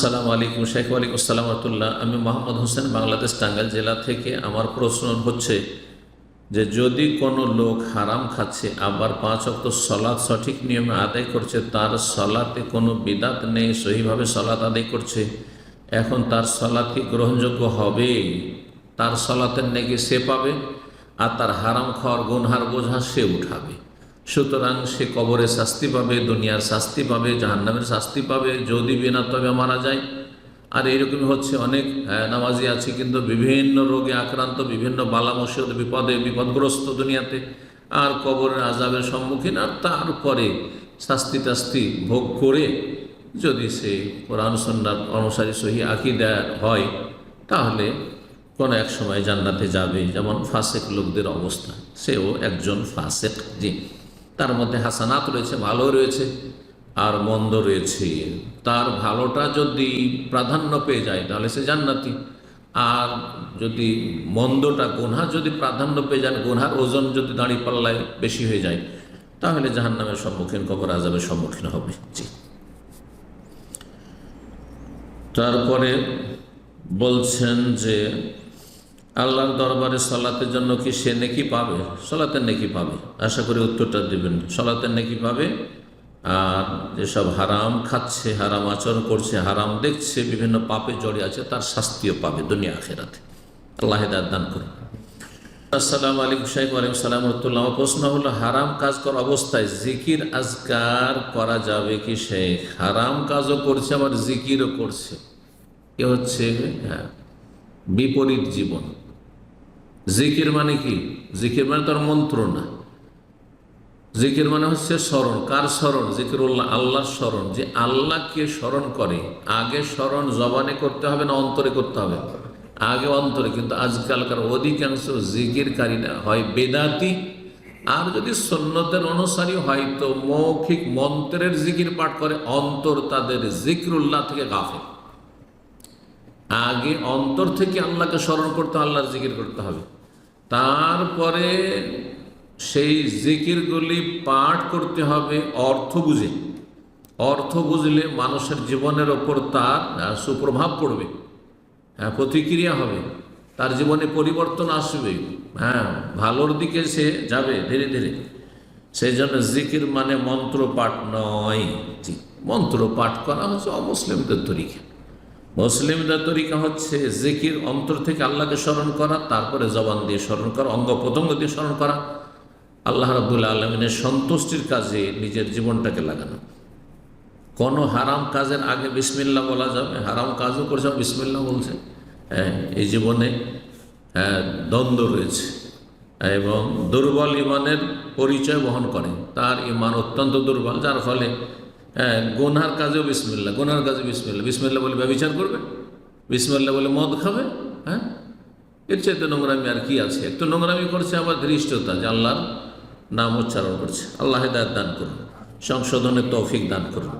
আসসালামু আলাইকুম শেখ ওয়ালিকুম আসসালাম রহমতুল্লাহ। আমি মোহাম্মদ হোসেন, বাংলাদেশ টাঙ্গাইল জেলা থেকে আমার প্রশ্ন হচ্ছে যে, যদি কোনো লোক হারাম খাচ্ছে, আবার পাঁচ অক্ত সলাৎ সঠিক নিয়মে আদায় করছে, তার সলাতে কোনো বিদাত নেই, সহিভাবে সলাৎ আদায় করছে, এখন তার সলাৎ কি গ্রহণযোগ্য হবে? তার সলাতের নেগে সে পাবে, আর তার হারাম খাওয়ার গুনহার বোঝা সে উঠাবে। সুতরাং সে কবরে শাস্তি পাবে দুনিয়ার শাস্তি পাবে জাহান্নামের শাস্তি পাবে যদি বিনা তবে মারা যায়। আর এরকমই হচ্ছে অনেক আহ, নামাজি আছে কিন্তু বিভিন্ন রোগে আক্রান্ত বিভিন্ন বালা মুসিবত বিপদে বিপদগ্রস্ত দুনিয়াতে। আর কবরের আজাবের সম্মুখীন আর তারপরে শাস্তি টাস্তি ভোগ করে যদি সে কোরআন সন্ন্যার অনুসারী সহি আকিদা হয় তাহলে কোনো এক সময় জান্নাতে যাবে যেমন ফাসেক লোকদের অবস্থা। সেও একজন ফাসেক জি। তার মধ্যে হাসানাত রয়েছে, ভালো রয়েছে আর মন্দ রয়েছে। তার ভালোটা যদি প্রাধান্য পেয়ে যায়, তাহলে সে জান্নাতি। আর যদি মন্দটা, গুনহা যদি প্রাধান্য পেয়ে যান গুনহার ওজন যদি দাঁড়িয়ে পাল্লায় বেশি হয়ে যায়, তাহলে জাহান্নামের সম্মুখীন, কবর আজাবের সম্মুখীন হবে। তারপরে বলছেন যে আল্লাহর দরবারে সলাতের জন্য কি সে নেকি পাবে? সলাতের নেকি পাবে। আশা করি উত্তরটা দেবেন। সলাতের নেকি পাবে। আর যেসব হারাম খাচ্ছে হারাম আচরণ করছে হারাম দেখছে বিভিন্ন পাপে জড়িয়ে আছে তার শাস্তিও পাবে দুনিয়া আখেরাতে। আল্লাহ দান করুন। আসসালামু আলাইকুম সাহেব আলাইকুম সালাম রহমতুল্লাহ। প্রশ্ন হলো হারাম কাজ করা অবস্থায় জিকির আজকার করা যাবে কি শেখ? হারাম কাজও করছে আবার জিকিরও করছে। এ হচ্ছে হ্যাঁ, বিপরীত জীবন। জিকির মানে কি? জিকির মানে তার মন্ত্র না জিকির মানে হচ্ছে স্মরণ। কার স্মরণ? জিকিরুল্লাহ, আল্লাহর স্মরণ। যে আল্লাহকে স্মরণ করে, আগে স্মরণ জবানে করতে হবে না অন্তরে করতে হবে? আগে অন্তরে। কিন্তু আজকালকার অধিকাংশ জিকিরকারীরা হয় বেদাতি। আর যদি সন্ন্যতের অনুসারী হয়তো মৌখিক মন্ত্রের জিকির পাঠ করে, অন্তর তাদের জিকিরুল্লাহ থেকে গাফে আগে অন্তর থেকে আল্লাহকে স্মরণ করতে আল্লাহর জিকির করতে হবে। তারপরে সেই জিকিরগুলি পাঠ করতে হবে অর্থ বুঝে। অর্থ বুঝলে মানুষের জীবনের ওপর তার সুপ্রভাব পড়বে। হ্যাঁ প্রতিক্রিয়া হবে। তার জীবনে পরিবর্তন আসবে। হ্যাঁ ভালোর দিকে সে যাবে ধীরে ধীরে। সেই জন্য জিকির মানে মন্ত্র পাঠ নয়। মন্ত্র পাঠ করা হচ্ছে অমুসলিমদের তরিকা। মুসলিমদের তরিকা হচ্ছে জেকির অন্তর থেকে আল্লাহকে স্মরণ করা তারপরে জবান দিয়ে স্মরণ করা অঙ্গ প্রত্যঙ্গ দিয়ে স্মরণ করা। আল্লাহ রাবুল্লাহ আলমিনের সন্তুষ্টির কাজে নিজের জীবনটাকে লাগানো। কোনো হারাম কাজের আগে বিসমিল্লা বলা যাবে? হারাম কাজও করছে বিসমিল্লা বলছে। হ্যাঁ এই জীবনে হ্যাঁ, দ্বন্দ্ব রয়েছে। এবং দুর্বল ইমানের পরিচয় বহন করে। তার ইমান অত্যন্ত দুর্বল যার ফলে হ্যাঁ, গোনার কাজেও বিসমিল্লা গোনার কাজে বিসমিল্লা বিসমিল্লা বলে ব্যবচার করবে? বিসমিল্লা বলে মদ খাবে? হ্যাঁ? এর চাইতে নোংরামি আর কি আছে? একটু নোংরামি করছে আবার ধৃষ্টতা যে আল্লাহর নাম উচ্চারণ করছে। আল্লাহ দান করুন সংশোধনের তৌফিক দান করুন।